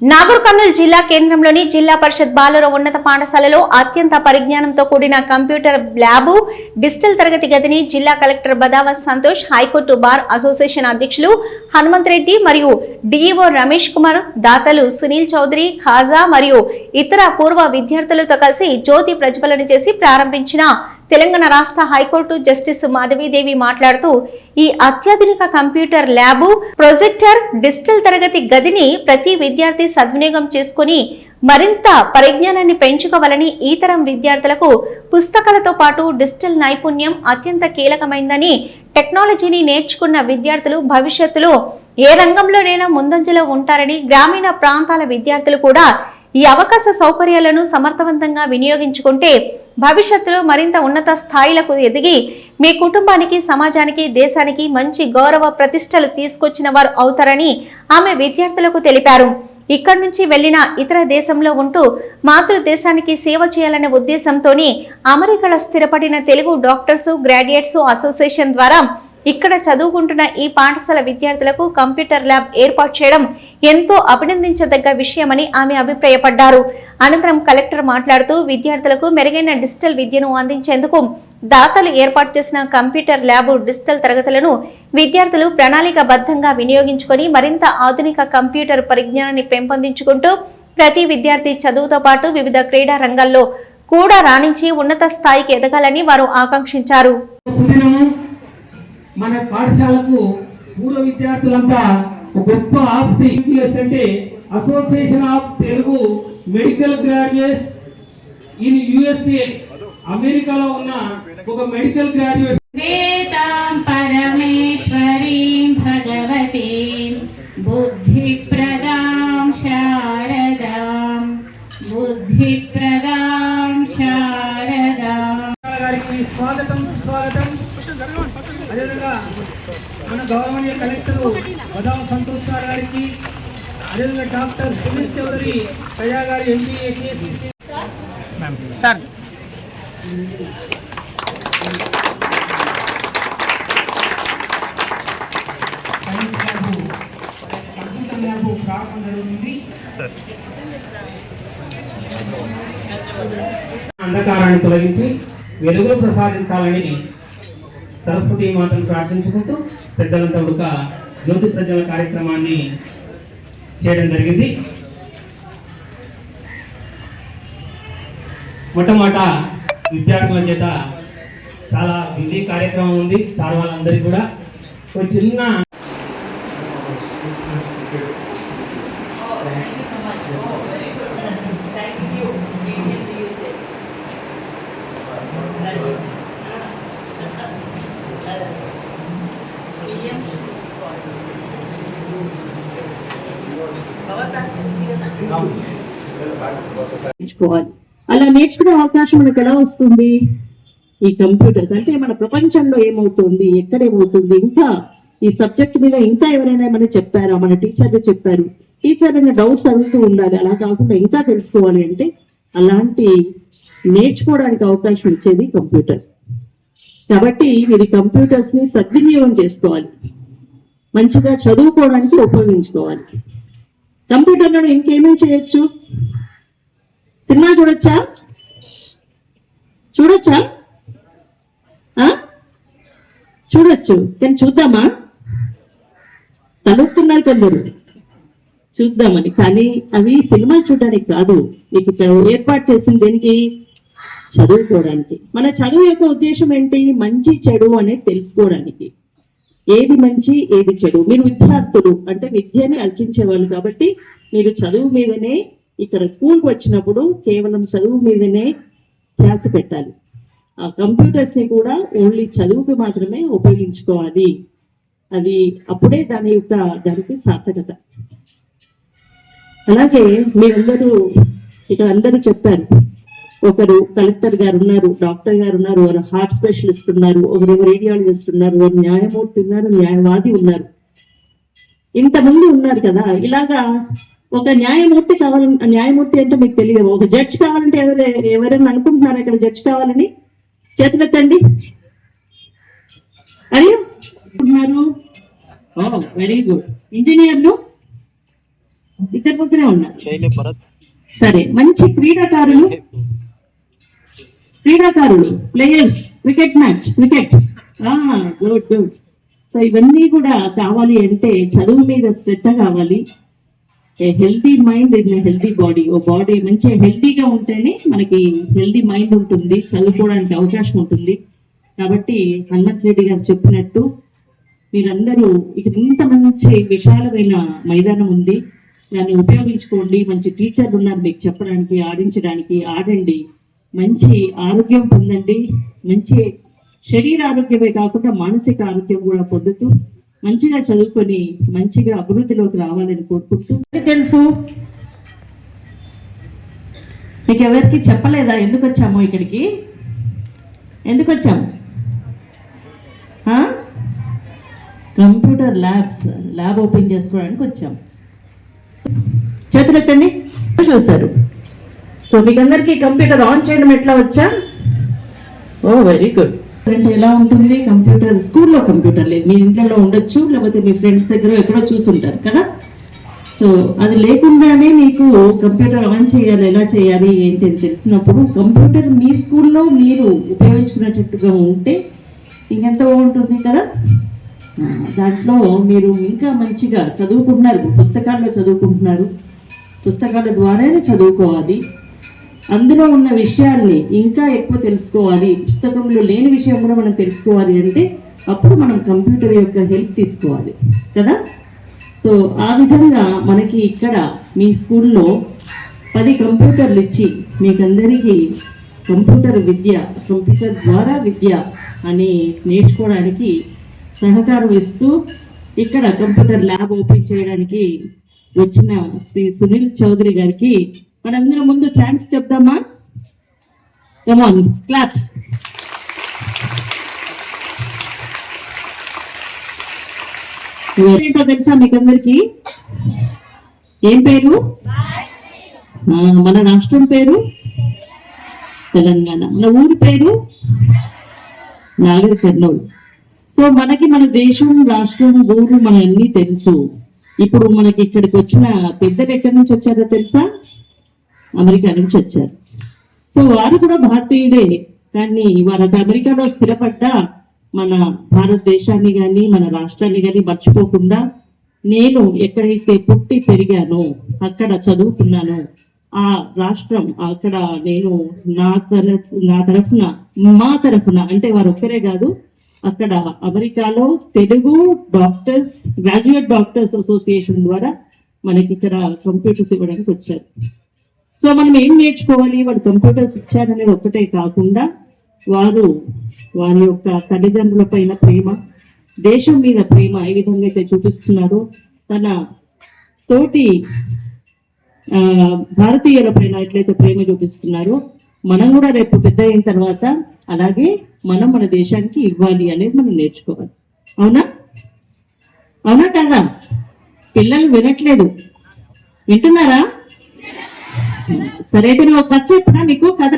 నాగర్ కర్నూలు జిల్లా కేంద్రంలోని జిల్లా పరిషత్ బాలుర ఉన్నత పాఠశాలలో అత్యంత పరిజ్ఞానంతో కూడిన కంప్యూటర్ ల్యాబు డిజిటల్ తరగతి గదిని జిల్లా collector Badavath Santosh high court bar association అధ్యక్షులు హనుమంత్ రెడ్డి మరియు డిఈఓ రమేష్ కుమార్ దాతలు సునీల్ చౌదరి ఖాజా మరియు ఇతర పూర్వ విద్యార్థులతో కలిసి జ్యోతి ప్రజ్వలన చేసి ప్రారంభించిన తెలంగాణ రాష్ట్ర హైకోర్టు జస్టిస్ మాధవీదేవి మాట్లాడుతూ ఈ అత్యాధునిక కంప్యూటర్ ల్యాబు ప్రొజెక్టర్ డిజిటల్ తరగతి గదిని ప్రతి విద్యార్థి సద్వినియోగం చేసుకుని మరింత పరిజ్ఞానాన్ని పెంచుకోవాలని ఈ తరం విద్యార్థులకు పుస్తకాలతో పాటు డిజిటల్ నైపుణ్యం అత్యంత కీలకమైందని టెక్నాలజీని నేర్చుకున్న విద్యార్థులు భవిష్యత్తులో ఏ రంగంలోనైనా ముందంజలో ఉంటారని గ్రామీణ ప్రాంతాల విద్యార్థులు కూడా ఈ అవకాశ సౌకర్యాలను సమర్థవంతంగా వినియోగించుకుంటే భవిష్యత్తులో మరింత ఉన్నత స్థాయిలకు ఎదిగి మీ కుటుంబానికి సమాజానికి దేశానికి మంచి గౌరవ ప్రతిష్టలు తీసుకొచ్చిన వారు అవుతారని ఆమె విద్యార్థులకు తెలిపారు. ఇక్కడి నుంచి వెళ్ళిన ఇతర దేశంలో ఉంటూ మాతృదేశానికి సేవ చేయాలనే ఉద్దేశంతోనే అమెరికాలో స్థిరపడిన తెలుగు డాక్టర్స్ గ్రాడ్యుయేట్స్ అసోసియేషన్ ద్వారా ఇక్కడ చదువుకుంటున్న ఈ పాఠశాల విద్యార్థులకు కంప్యూటర్ ల్యాబ్ ఏర్పాటు చేయడం ఎంతో అభినందించదగ్గ విషయమని ఆమె అభిప్రాయపడ్డారు. అనంతరం కలెక్టర్ మాట్లాడుతూ విద్యార్థులకు మెరుగైన డిజిటల్ విద్యను అందించేందుకు దాతలు ఏర్పాటు చేసిన కంప్యూటర్ ల్యాబ్ డిజిటల్ తరగతులను విద్యార్థులు ప్రణాళికబద్ధంగా వినియోగించుకొని మరింత ఆధునిక కంప్యూటర్ పరిజ్ఞానాన్ని పెంపొందించుకుంటూ ప్రతి విద్యార్థి చదువుతో పాటు వివిధ క్రీడా రంగాల్లో కూడా రాణించి ఉన్నత స్థాయికి ఎదగాలని వారు ఆకాంక్షించారు. మన పాఠశాలకు పూర్వ విద్యార్థులంతా గొప్ప ఆస్తి. యూఎస్ అంటే association of Telugu medical graduates in USA అమెరికాలో ఉన్న ఒక మెడికల్ గ్రాడ్యుయేట్ అదేవిధంగా డాక్టర్ సునీల్ చౌదరి ప్రజా గారి ఎంబీఏ సార్. కంప్యూటర్ ల్యాబ్ ప్రారంభం జరుగుతుంది అంధకారాన్ని తొలగించి వెలుగులు ప్రసాదించాలని సరస్వతి మాతను ప్రార్థించుకుంటూ పెద్దలంతా ఒక జ్యోతి ప్రజల కార్యక్రమాన్ని చేయడం జరిగింది. మొట్టమొదట విద్యార్థుల చేత చాలా బిజీ కార్యక్రమం ఉంది. సార్ వాళ్ళందరికీ కూడా ఒక చిన్న నేర్చుకోవాలి. అలా నేర్చుకునే అవకాశం మనకు ఎలా వస్తుంది? ఈ కంప్యూటర్స్ అంటే మన ప్రపంచంలో ఏమవుతుంది? ఎక్కడ ఏమవుతుంది ఇంకా ఈ సబ్జెక్ట్ మీద ఇంకా ఎవరైనా ఏమైనా చెప్పారా? మన టీచర్లు చెప్పారు. టీచర్ అయినా డౌట్స్ అడుగుతూ ఉండాలి. అలా కాకుండా ఇంకా తెలుసుకోవాలి అంటే అలాంటి నేర్చుకోవడానికి అవకాశం ఇచ్చేది కంప్యూటర్. కాబట్టి మీరు కంప్యూటర్స్ని సద్వినియోగం చేసుకోవాలి. మంచిగా చదువుకోవడానికి ఉపయోగించుకోవాలి. కంప్యూటర్లో ఇంకేమేమి చేయొచ్చు? సినిమా చూడొచ్చా? చూడొచ్చా? ఆ? చూడొచ్చు. కానీ చూద్దామా? తలుపుతున్నారు కొందరు. చూద్దామని. కానీ అవి సినిమా చూడడానికి కాదు. మీకు ఇక్కడ ఏర్పాటు చేసింది దేనికి? చదువుకోవడానికి. మన చదువు యొక్క ఉద్దేశం ఏంటి? మంచి చెడు అనేది తెలుసుకోవడానికి. ఏది మంచి ఏది చెడు? మీరు విద్యార్థులు. అంటే విద్యని అర్చించేవాళ్ళు కాబట్టి మీరు చదువు మీదనే ఇక్కడ స్కూల్కి వచ్చినప్పుడు కేవలం చదువు మీదనే ధ్యాస పెట్టాలి. ఆ కంప్యూటర్స్ని కూడా ఓన్లీ చదువుకి మాత్రమే ఉపయోగించుకోవాలి. అది అప్పుడే దాని యొక్క దానికి సార్థకత. అలాగే మీరందరూ ఇక్కడ అందరూ చెప్పారు. ఒకరు కలెక్టర్ గారు ఉన్నారు డాక్టర్ గారు ఉన్నారు ఒకరు హార్ట్ స్పెషలిస్ట్ ఉన్నారు ఒకరు రేడియాలజిస్ట్ ఉన్నారు ఒకరు న్యాయమూర్తి ఉన్నారు న్యాయవాది ఉన్నారు. ఇంతమంది ఉన్నారు కదా ఇలాగా ఒక న్యాయమూర్తి కావాలని న్యాయమూర్తి అంటే మీకు తెలియదు. ఒక జడ్జ్ కావాలంటే ఎవరు ఎవరైనా అనుకుంటున్నారా ఇక్కడ జడ్జ్ కావాలని? చేతులెత్తండి. అరే ఉన్నారు వెరీ గుడ్ ఇంజనీర్లు ఇక్కడ ముగ్గురే ఉన్నారు. సరే మంచి క్రీడాకారులు. క్రీడాకారులు players cricket match cricket good good so ఇవన్నీ కూడా కావాలి అంటే చదువు మీద శ్రద్ధ కావాలి. A healthy mind in healthy body oh body మంచి హెల్తీగా ఉంటేనే మనకి హెల్తీ మైండ్ ఉంటుంది చదువుకోవడానికి అవకాశం ఉంటుంది. కాబట్టి హనుమంత్ రెడ్డి గారు చెప్పినట్టు మీరందరూ ఇక్కడ ఇంత మంచి విశాలమైన మైదానం ఉంది. దాన్ని ఉపయోగించుకోండి. మంచి టీచర్లు ఉన్నారు మీకు చెప్పడానికి ఆడించడానికి ఆడండి. మంచి ఆరోగ్యం పొందండి. మంచి శరీర ఆరోగ్యమే కాకుండా మానసిక ఆరోగ్యం కూడా పొందుతూ మంచిగా చదువుకొని మంచిగా అభివృద్ధిలోకి రావాలని కోరుకుంటూ. తెలుసు? మీకు ఎవరికి చెప్పలేదా? ఎందుకు వచ్చాము ఇక్కడికి? ఎందుకు వచ్చాము? కంప్యూటర్ ల్యాబ్స్ ల్యాబ్ ఓపెన్ చేసుకోవడానికి వచ్చాం. చేతులెత్తండి చూశారు. సో మీకు అందరికీ కంప్యూటర్ ఆన్ చేయడం ఎట్లా వచ్చా? Oh very good. అంటే ఎలా ఉంటుంది కంప్యూటర్ స్కూల్లో కంప్యూటర్ లేదు. మీ ఇంట్లో ఉండొచ్చు లేకపోతే మీ ఫ్రెండ్స్ దగ్గర ఎక్కడో చూసుంటారు కదా? సో అది లేకుండానే మీకు కంప్యూటర్ ఆన్ చేయాలి ఎలా చేయాలి ఏంటి అని తెలిసినప్పుడు కంప్యూటర్ మీ స్కూల్లో మీరు ఉపయోగించుకునేటట్టుగా ఉంటే ఇంకెంత బాగుంటుంది కదా? దాంట్లో మీరు ఇంకా మంచిగా చదువుకుంటున్నారు. పుస్తకాల్లో చదువుకుంటున్నారు. పుస్తకాల ద్వారానే చదువుకోవాలి. అందులో ఉన్న విషయాల్ని ఇంకా ఎక్కువ తెలుసుకోవాలి. పుస్తకంలో లేని విషయం కూడా మనం తెలుసుకోవాలి అంటే అప్పుడు మనం కంప్యూటర్ యొక్క హెల్ప్ తీసుకోవాలి. కదా? సో ఆ విధంగా మనకి ఇక్కడ మీ స్కూల్లో పది కంప్యూటర్లు ఇచ్చి మీకందరికీ కంప్యూటర్ విద్య కంప్యూటర్ ద్వారా విద్య అని నేర్చుకోవడానికి సహకారం ఇస్తూ ఇక్కడ కంప్యూటర్ ల్యాబ్ ఓపెన్ చేయడానికి వచ్చిన శ్రీ సునీల్ చౌదరి గారికి మనందరం ముందు థ్యాంక్స్ చెప్దామా? కమాన్ క్లాప్స్ ఏంటో తెలుసా మీకందరికి? ఏం పేరు? మన రాష్ట్రం పేరు? తెలంగాణ. మన ఊరి పేరు? నాగర్ కర్నూలు సో మనకి మన దేశం రాష్ట్రం ఊరు మన అన్ని తెలుసు. ఇప్పుడు మనకి ఇక్కడికి వచ్చిన పెద్దలు ఎక్కడి నుంచి వచ్చారో తెలుసా? అమెరికా నుంచి వచ్చారు. సో వారు కూడా భారతీయుడే. కానీ వారు అమెరికాలో స్థిరపడ్డ మన భారతదేశాన్ని కానీ మన రాష్ట్రాన్ని కానీ మర్చిపోకుండా నేను ఎక్కడైతే పుట్టి పెరిగానో అక్కడ చదువుకున్నానో ఆ రాష్ట్రం అక్కడ నేను నా తరఫు నా తరఫున మా తరఫున అంటే వారు ఒక్కరే కాదు అక్కడ అమెరికాలో Telugu doctors graduate doctors association ద్వారా మనకి ఇక్కడ కంప్యూటర్స్ ఇవ్వడానికి వచ్చారు. సో మనం ఏం నేర్చుకోవాలి? వాడు కంప్యూటర్స్ ఇచ్చారనేది ఒక్కటే కాకుండా వారు వారి యొక్క తల్లిదండ్రుల పైన ప్రేమ దేశం మీద ప్రేమ ఏ విధంగా అయితే చూపిస్తున్నారో తన తోటి భారతీయుల పైన ఎట్లయితే ప్రేమ చూపిస్తున్నారో మనం కూడా రేపు పెద్ద అయిన తర్వాత అలాగే మనం మన దేశానికి ఇవ్వాలి అనేది మనం నేర్చుకోవాలి. అవునా? అవునా కదా? పిల్లలు వినట్లేదు. వింటున్నారా? సరే అయితే నేను ఒక కథ చెప్పనా మీకు కథ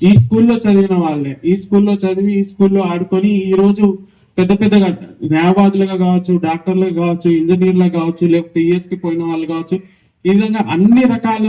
ఈ స్కూల్లో చదివిన వాళ్ళే. ఈ స్కూల్లో చదివి ఈ స్కూల్లో ఆడుకొని ఈ రోజు పెద్ద పెద్దగా న్యాయవాదులుగా కావచ్చు డాక్టర్లు కావచ్చు ఇంజనీర్లు కావచ్చు లేకపోతే ఈఎస్కి పోయిన వాళ్ళు కావచ్చు ఈ విధంగా అన్ని రకాల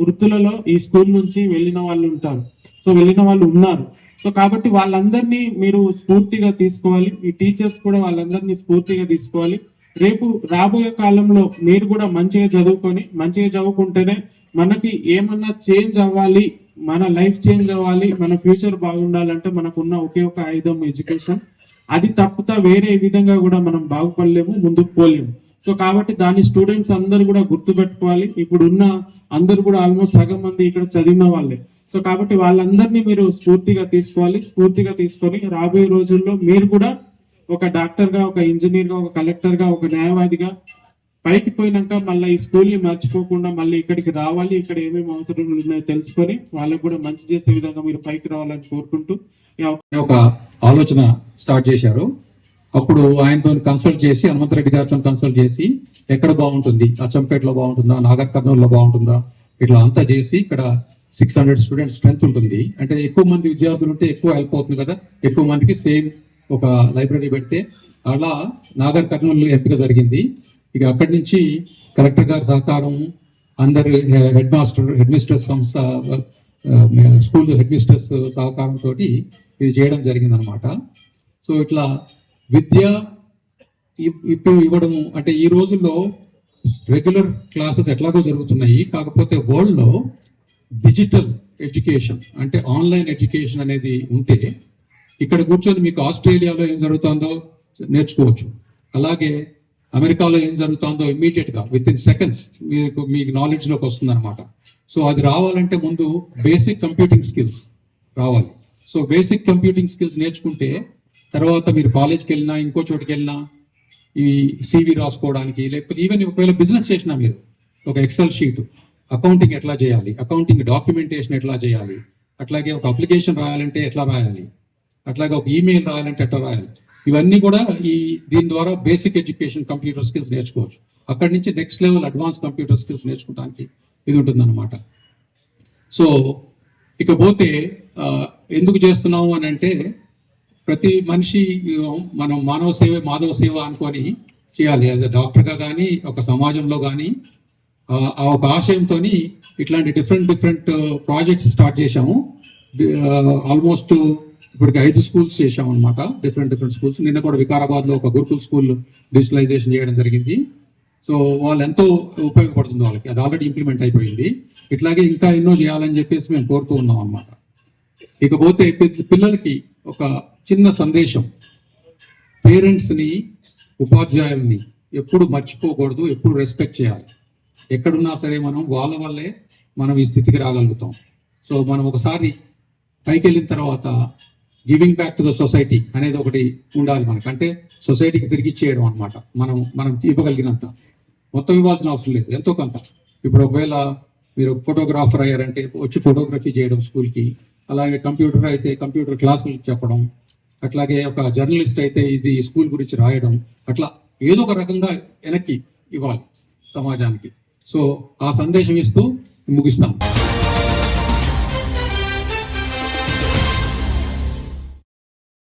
వృత్తులలో ఈ స్కూల్ నుంచి వెళ్ళిన వాళ్ళు ఉంటారు. సో వెళ్ళిన వాళ్ళు ఉన్నారు. సో కాబట్టి వాళ్ళందరినీ మీరు స్ఫూర్తిగా తీసుకోవాలి. ఈ టీచర్స్ కూడా వాళ్ళందరినీ స్ఫూర్తిగా తీసుకోవాలి. రేపు రాబోయే కాలంలో మీరు కూడా మంచిగా చదువుకొని మంచిగా చదువుకుంటేనే మనకి ఏమన్నా చేంజ్ అవ్వాలి మన లైఫ్ చేంజ్ అవ్వాలి మన ఫ్యూచర్ బాగుండాలంటే మనకున్న ఒకే ఒక ఆయుధం ఎడ్యుకేషన్. అది తప్పుతా వేరే విధంగా కూడా మనం బాగుపడలేము ముందుకు పోలేము. సో కాబట్టి దాన్ని స్టూడెంట్స్ అందరు కూడా గుర్తుపెట్టుకోవాలి. ఇప్పుడు ఉన్న అందరు కూడా ఆల్మోస్ట్ సగం మంది ఇక్కడ చదివిన వాళ్ళే. సో కాబట్టి వాళ్ళందరినీ మీరు స్ఫూర్తిగా తీసుకోవాలి స్ఫూర్తిగా తీసుకొని రాబోయే రోజుల్లో మీరు కూడా ఒక డాక్టర్గా ఒక ఇంజనీర్గా ఒక కలెక్టర్గా ఒక న్యాయవాదిగా పైకి పోయినాక మళ్ళీ ఈ స్కూల్ని మర్చిపోకుండా మళ్ళీ ఇక్కడికి రావాలి ఇక్కడ ఏమేమి అవసరాలు ఉన్నాయో తెలుసుకొని వాళ్ళకు కూడా మంచి చేసే విధంగా మీరు పైకి రావాలని కోరుకుంటూ ఒక ఆలోచన స్టార్ట్ చేశారు. అప్పుడు ఆయనతో కన్సల్ట్ చేసి హనుమంతరెడ్డి గారితో కన్సల్ట్ చేసి ఎక్కడ బాగుంటుంది? అచ్చంపేటలో బాగుంటుందా? నాగర్ కర్నూలులో బాగుంటుందా? ఇట్లా అంతా చేసి ఇక్కడ సిక్స్ హండ్రెడ్ స్టూడెంట్స్ స్ట్రెంత్ ఉంటుంది. అంటే ఎక్కువ మంది విద్యార్థులు ఉంటే ఎక్కువ హెల్ప్ అవుతుంది కదా. ఎక్కువ మందికి సేమ్ ఒక లైబ్రరీ పెడితే. అలా నాగర్ కర్నూలు ఎంపిక జరిగింది. ఇక అక్కడి నుంచి కలెక్టర్ గారి సహకారం అందరు హెడ్ మాస్టర్ హెడ్ మిస్ట్రెస్ సంస్థ స్కూల్ హెడ్ మిస్ట్రెస్ సహకారంతో ఇది చేయడం జరిగింది అనమాట సో ఇట్లా విద్య ఇప్- ఇప్పుడు ఇవ్వడము అంటే ఈ రోజుల్లో రెగ్యులర్ క్లాసెస్ ఎట్లాగో జరుగుతున్నాయి. కాకపోతే వరల్డ్లో డిజిటల్ ఎడ్యుకేషన్ అంటే ఆన్లైన్ ఎడ్యుకేషన్ అనేది ఉంటే ఇక్కడ కూర్చొని మీకు ఆస్ట్రేలియాలో ఏం జరుగుతుందో నేర్చుకోవచ్చు. అలాగే అమెరికాలో ఏం జరుగుతుందో ఇమ్మీడియట్గా విత్ ఇన్ సెకండ్స్ మీకు మీకు నాలెడ్జ్లోకి వస్తుంది అనమాట సో అది రావాలంటే ముందు బేసిక్ కంప్యూటింగ్ స్కిల్స్ రావాలి. సో బేసిక్ కంప్యూటింగ్ స్కిల్స్ నేర్చుకుంటే తర్వాత మీరు కాలేజ్కి వెళ్ళినా ఇంకో చోటుకి వెళ్ళినా ఈ సివి రాసుకోవడానికి లేకపోతే ఈవెన్ ఒకవేళ బిజినెస్ చేసినా మీరు ఒక ఎక్సెల్ షీట్ అకౌంటింగ్ ఎట్లా చేయాలి? అకౌంటింగ్ డాక్యుమెంటేషన్ ఎట్లా చేయాలి? అట్లాగే ఒక అప్లికేషన్ రాయాలంటే ఎట్లా రాయాలి? అట్లాగే ఒక ఈమెయిల్ రాయాలంటే ఎట్లా రాయాలి? ఇవన్నీ కూడా ఈ దీని ద్వారా బేసిక్ ఎడ్యుకేషన్ కంప్యూటర్ స్కిల్స్ నేర్చుకోవచ్చు. అక్కడి నుంచి next level advance computer skills నేర్చుకోవడానికి ఇది ఉంటుందన్నమాట. సో ఇకపోతే ఎందుకు చేస్తున్నాము అని అంటే ప్రతి మనిషి మనం మానవ సేవ మాధవ సేవ అనుకొని చేయాలి. యాజ్ అ డాక్టర్గా కానీ ఒక సమాజంలో కానీ ఆ ఒక ఆశయంతో ఇట్లాంటి డిఫరెంట్ డిఫరెంట్ ప్రాజెక్ట్స్ స్టార్ట్ చేశాము. ఆల్మోస్ట్ ఇప్పటికి ఐదు స్కూల్స్ చేశాం అనమాట డిఫరెంట్ డిఫరెంట్ స్కూల్స్ నిన్న కూడా వికారాబాద్లో ఒక గురుకుల్ స్కూల్ డిజిటలైజేషన్ చేయడం జరిగింది. సో వాళ్ళు ఎంతో ఉపయోగపడుతుంది వాళ్ళకి. అది ఆల్రెడీ ఇంప్లిమెంట్ అయిపోయింది. ఇట్లాగే ఇంకా ఎన్నో చేయాలని చెప్పేసి మేము కోరుతూ ఉన్నాం అన్నమాట. ఇకపోతే పిల్లలకి ఒక చిన్న సందేశం. పేరెంట్స్ని ఉపాధ్యాయుల్ని ఎప్పుడు మర్చిపోకూడదు ఎప్పుడు రెస్పెక్ట్ చేయాలి. ఎక్కడున్నా సరే మనం వాళ్ళ వల్లే మనం ఈ స్థితికి రాగలుగుతాం. సో మనం ఒకసారి పైకి వెళ్ళిన తర్వాత giving back to the society అనేది ఒకటి ఉండాలి మనకు. అంటే సొసైటీకి తిరిగి ఇచ్చేయడం అనమాట మనం మనం ఇవ్వగలిగినంత. మొత్తం ఇవ్వాల్సిన అవసరం లేదు. ఎంతో కొంత. ఇప్పుడు ఒకవేళ మీరు ఫోటోగ్రాఫర్ అయ్యారంటే వచ్చి ఫోటోగ్రఫీ చేయడం స్కూల్కి అలాగే కంప్యూటర్ అయితే కంప్యూటర్ క్లాసులు చెప్పడం అట్లాగే ఒక జర్నలిస్ట్ అయితే ఇది స్కూల్ గురించి రాయడం అట్లా ఏదో ఒక రకంగా వెనక్కి ఇవ్వాలి సమాజానికి. సో ఆ సందేశం ఇస్తూ ముగిస్తాం.